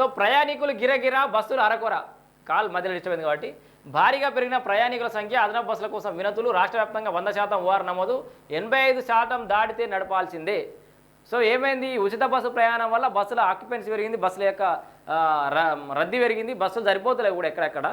So ప్రయాణికులు గిరగిర బస్సులు అరకొర. కాల్ మధ్యలో ఇష్టమైంది కాబట్టి భారీగా పెరిగిన ప్రయాణికుల సంఖ్య అదనపు బస్సుల కోసం వినతులు రాష్ట్ర వ్యాప్తంగా వంద శాతం ఓఆర్ నమోదు ఎనభై ఐదు శాతం దాటితే నడపాల్సిందే. సో ఏమైంది? ఉచిత బస్సు ప్రయాణం వల్ల బస్సుల ఆక్యుపెన్సీ పెరిగింది బస్సుల యొక్క రద్దీ పెరిగింది బస్సులు సరిపోతలేవు కూడా ఎక్కడెక్కడ.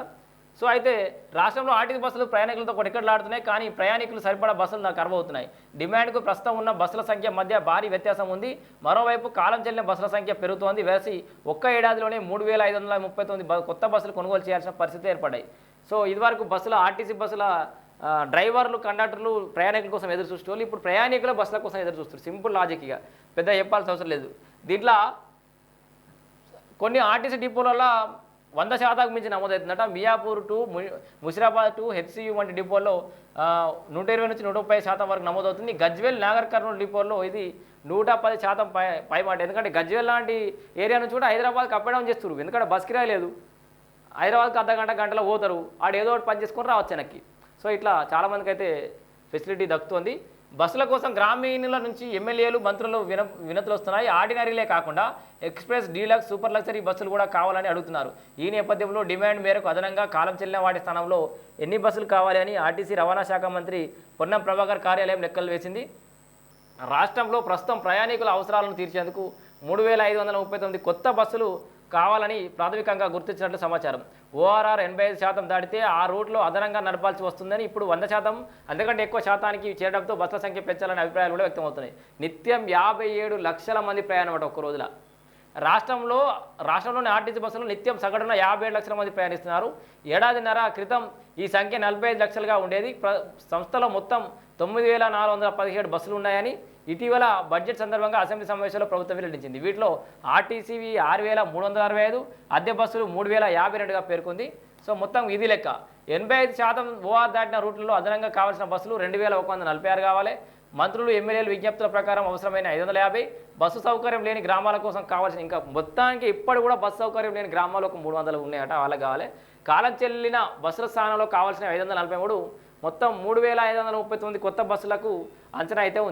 సో అయితే రాష్ట్రంలో ఆర్టీసీ బస్సులు ప్రయాణికులతో కొట్టుకెళ్ళాడుతున్నాయి కానీ ప్రయాణికులు సరిపడా బస్సులు నాకు కరువవుతున్నాయి డిమాండ్కు ప్రస్తుతం ఉన్న బస్సుల సంఖ్య మధ్య భారీ వ్యత్యాసం ఉంది. మరోవైపు కాలం చెల్లిన బస్సుల సంఖ్య పెరుగుతోంది. వేసి ఒక్క ఏడాదిలోనే మూడు వేల ఐదు వందల ముప్పై తొమ్మిది కొత్త బస్సులు కొనుగోలు చేయాల్సిన పరిస్థితి ఏర్పడ్డాయి. సో ఇదివరకు బస్సుల ఆర్టీసీ బస్సుల డ్రైవర్లు కండక్టర్లు ప్రయాణికుల కోసం ఎదురు చూసేవాళ్ళు ఇప్పుడు ప్రయాణికుల బస్సుల కోసం ఎదురు చూస్తారు సింపుల్ లాజిక్గా. పెద్ద చెప్పాల్సిన అవసరం లేదు. దీంట్లో కొన్ని ఆర్టీసీ డిపోలలో వంద శాతానికి మించి నమోదవుతుందట. Miyapur to Musheerabad to HCU వంటి డిపోల్లో నూట ఇరవై నుంచి నూట ముప్పై శాతం వరకు నమోదవుతుంది. గజ్వేల్ నాగర్ కర్నూలు డిపోల్లో ఇది నూట పది శాతం పై పైమాట. ఎందుకంటే గజ్వేల్ లాంటి ఏరియా నుంచి కూడా హైదరాబాద్కి అప్ డౌన్ చేస్తారు ఎందుకంటే బస్ కిరాయి లేదు. హైదరాబాద్కి అర్ధ గంట గంటలో పోతారు. ఆడు ఏదో ఒకటి పని చేసుకొని రావచ్చు వెనక్కి. సో ఇట్లా చాలామందికి అయితే ఫెసిలిటీ దక్కుతుంది. బస్సుల కోసం గ్రామీణుల నుంచి ఎమ్మెల్యేలు మంత్రులు విన వినతులు వస్తున్నాయి ఆర్డినరీలే కాకుండా ఎక్స్ప్రెస్ డీలక్స్ సూపర్ లగ్జరీ బస్సులు కూడా కావాలని అడుగుతున్నారు. ఈ నేపథ్యంలో డిమాండ్ మేరకు అదనంగా కాలం చెల్లిన వాటి స్థానంలో ఎన్ని బస్సులు కావాలి అని ఆర్టీసీ రవాణా శాఖ మంత్రి పొన్నం ప్రభాకర్ కార్యాలయం లెక్కలు వేసింది. రాష్ట్రంలో ప్రస్తుతం ప్రయాణికుల అవసరాలను తీర్చేందుకు మూడు వేల ఐదు వందల ముప్పై తొమ్మిది కొత్త బస్సులు కావాలని ప్రాథమికంగా గుర్తించినట్లు సమాచారం. ఓఆర్ఆర్ ఎనభై ఐదు శాతం దాటితే ఆ రూట్లో అదనంగా నడపాల్సి వస్తుందని ఇప్పుడు వంద శాతం అంతకంటే ఎక్కువ శాతానికి చేరడంతో బస్సుల సంఖ్య పెంచాలనే అభిప్రాయాలు కూడా వ్యక్తమవుతున్నాయి. నిత్యం యాభై ఏడు లక్షల మంది ప్రయాణం అట ఒక్క రోజుల. రాష్ట్రంలో రాష్ట్రంలోని ఆర్టీసీ బస్సులు నిత్యం సగటున యాభై ఏడు లక్షల మంది ప్రయాణిస్తున్నారు. ఏడాదిన్నర క్రితం ఈ సంఖ్య నలభై ఐదు లక్షలుగా ఉండేది. ప్ర- సంస్థలో మొత్తం తొమ్మిది వేల నాలుగు వందల పదిహేడు బస్సులు ఉన్నాయని ఇటీవల బడ్జెట్ సందర్భంగా అసెంబ్లీ సమావేశంలో ప్రభుత్వం వెల్లడించింది. వీటిలో ఆర్టీసీవి ఆరు వేల మూడు వందల అరవై ఐదు అద్దె బస్సులు మూడు వేల యాభై రెండుగా పేర్కొంది. సో మొత్తం ఇది లెక్క. ఎనభై ఐదు శాతం ఓఆర్ దాటిన రూట్లలో అదనంగా కావాల్సిన బస్సులు రెండు వేల ఒక వంద నలభై ఆరు కావాలి. మంత్రులు ఎమ్మెల్యేలు విజ్ఞప్తుల ప్రకారం అవసరమైన ఐదు వందల యాభై. బస్సు సౌకర్యం లేని గ్రామాల కోసం కావాల్సిన ఇంకా మొత్తానికి ఇప్పటి కూడా బస్సు సౌకర్యం లేని గ్రామాలు ఒక మూడు వందలు ఉన్నాయట వాళ్ళకి కావాలి. కాలం చెల్లిన బస్సుల స్థానంలో కావాల్సిన ఐదు వందల నలభై మూడు మొత్తం మూడు వేల ఐదు వందల ముప్పై తొమ్మిది కొత్త బస్సులకు అంచనా అయితే ఉంది.